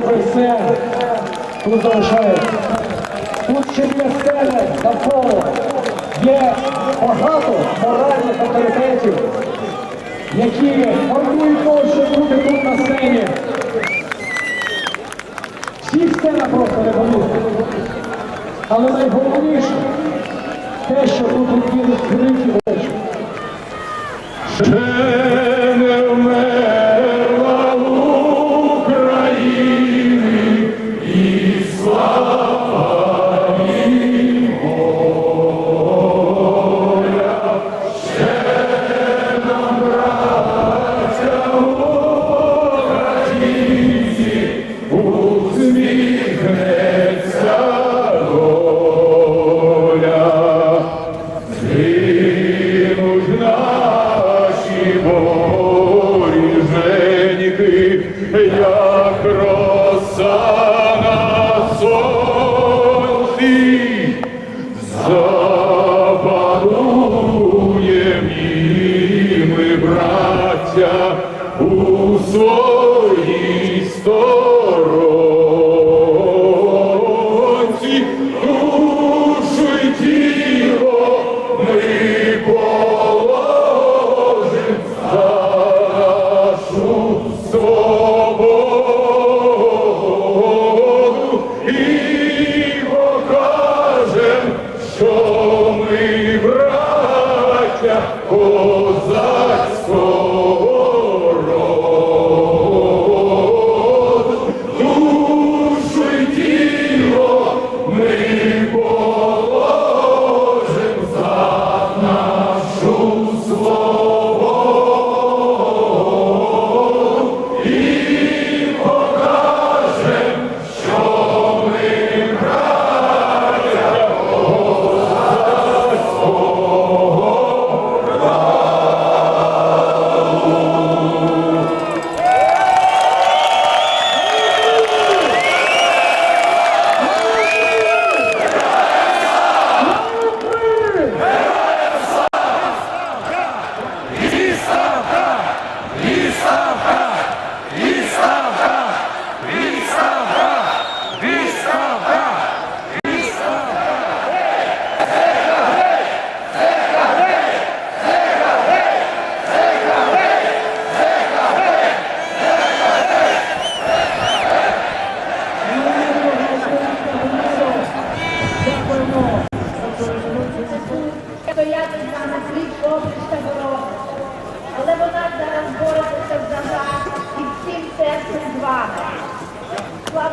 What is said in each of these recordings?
попри все тут залишаються. Тут ще є стеля навколо, є багато моральних авторитетів, які формують того, що бути тут на сцені. Всі сцена просто не болють. Але найголовніше те, що тут відкриті очі.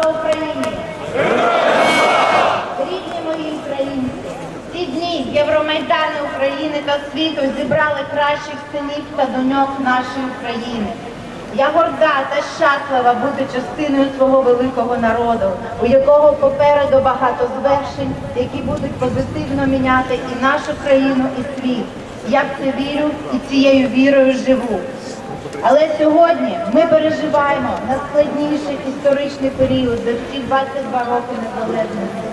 Слава Україні! Рідні мої українці! Ці дні Євромайдани України та світу зібрали кращих синів та доньок нашої України. Я горда та щаслива бути частиною свого великого народу, у якого попереду багато звершень, які будуть позитивно міняти і нашу країну, і світ. Я в це вірю і цією вірою живу. Але сьогодні ми переживаємо найскладніший історичний період за всі 22 роки незалежності.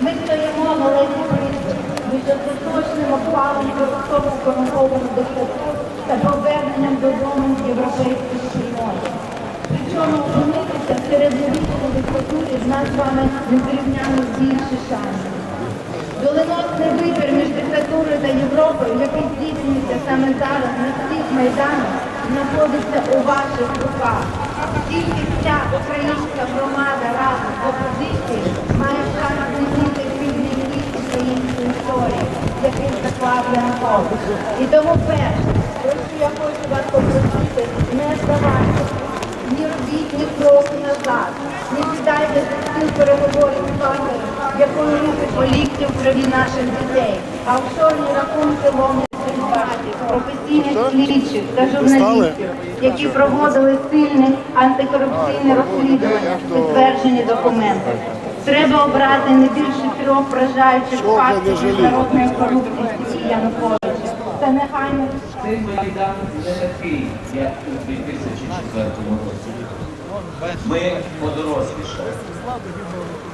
Ми стоїмо на лезі кризу між остаточним обвалом жорстоко корумповану диктатуру та поверненням додому європейських спільноти. Причому опинитися серед новітньої диктатури в нас з вами незрівняно більше шансів. Доленосний вибір між диктатурою та Європою, який здійснюється саме зараз на всіх майданах, знаходиться у ваших руках. Тільки вся українська громада разом з опозицією має шанс змінити хід української історії, який заклав Янукович. І тому перше, про що я хочу вас попросити, не здавайтеся. Ні робіть ні кроку назад, не сідайте за стіл переговорів з вами, якою рухать по лікті в крові наших дітей, а офшорні рахунки адвокатів, професійних слідчих та журналістів, які проводили сильне антикорупційне розслідування, підтверджені документи. Треба обрати не більше трьох вражаючих фактів міжнародної корупції Януковича та негайно Цей майдан не такий, як у 2004 році. Ми подорослішали.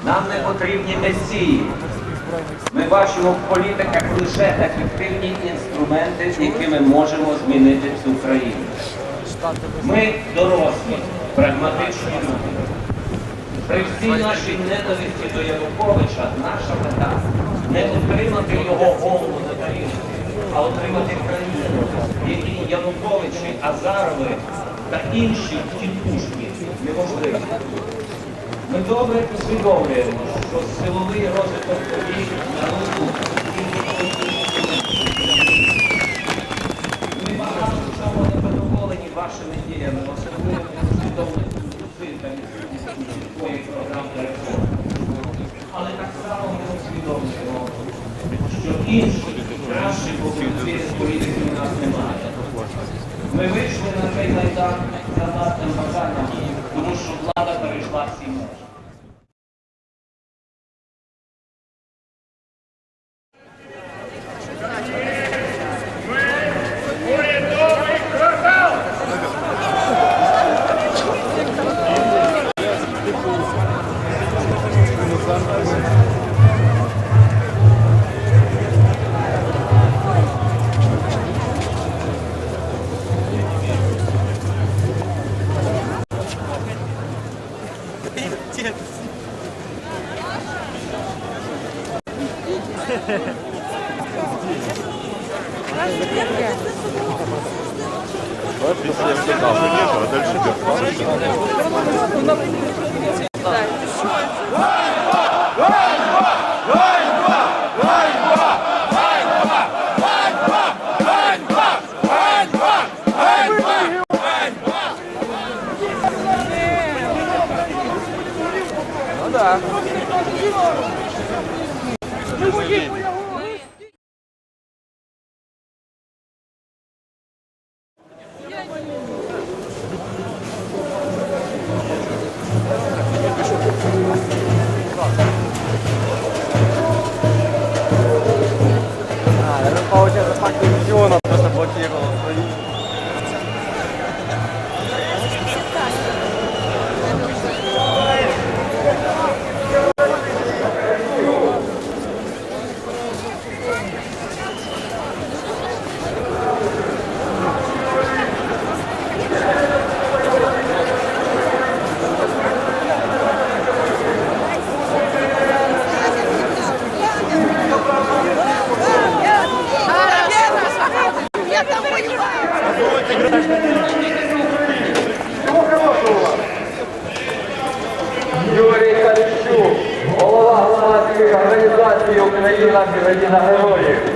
Нам не потрібні месії. Ми бачимо в політиках лише ефективні інструменти, якими можемо змінити цю країну. Ми дорослі, прагматичні люди. При всій нашій ненависті до Януковича наша мета не отримати його голову на тарілці, а отримати країну, в якій Януковичі, Азарови та інші тітушки неможливі. Ми добре усвідомлюємо, що силовий розвиток подій на руку ми багато в чому не задоволені вашими діями, особливо усвідомленням зусиль та відсутності своїх програм та реформ. Але так само ми усвідомлюємо, що інших кращих опозиційних політиків у нас немає. Ми вийшли на цей майдан за бажанням, тому що влада перейшла всі ধন্যবাদ організації Україна країна героїв.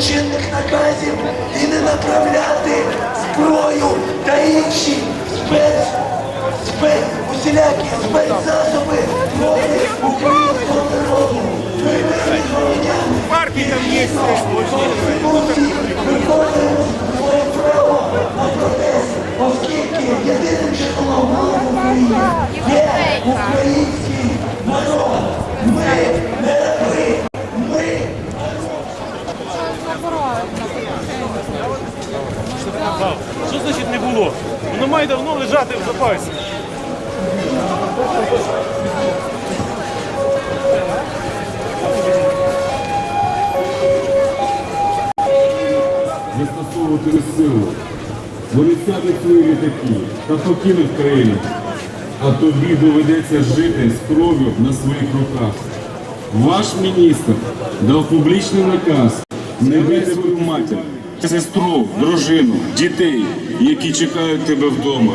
Злочинних наказів і не направляти зброю та інші спец, спец, усілякі спецзасоби проти українського партии там есть. Виходимо оскільки єдиним житлом в Україні є український народ. Ми не раби, ми Що? Що значить не було? Воно має давно лежати в запасі. Застосовувати силу. Вони сядуть свої літаки та покинуть країну. А тобі доведеться жити з кров'ю на своїх руках. Ваш міністр дав публічний наказ не бити свою матір, сестру, дружину, дітей, які чекають тебе вдома.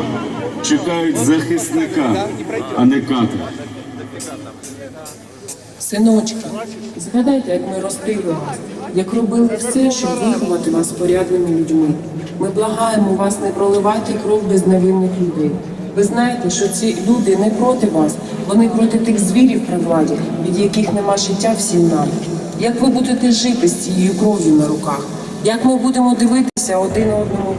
Чекають захисника, а не ката. Синочки, згадайте, як ми ростили вас, як робили все, щоб виховати вас порядними людьми. Ми благаємо вас не проливати кров безневинних людей. Ви знаєте, що ці люди не проти вас, вони проти тих звірів при владі, від яких нема життя всім нам. Як ви будете жити з цією кров'ю на руках? Як ми будемо дивитися один одному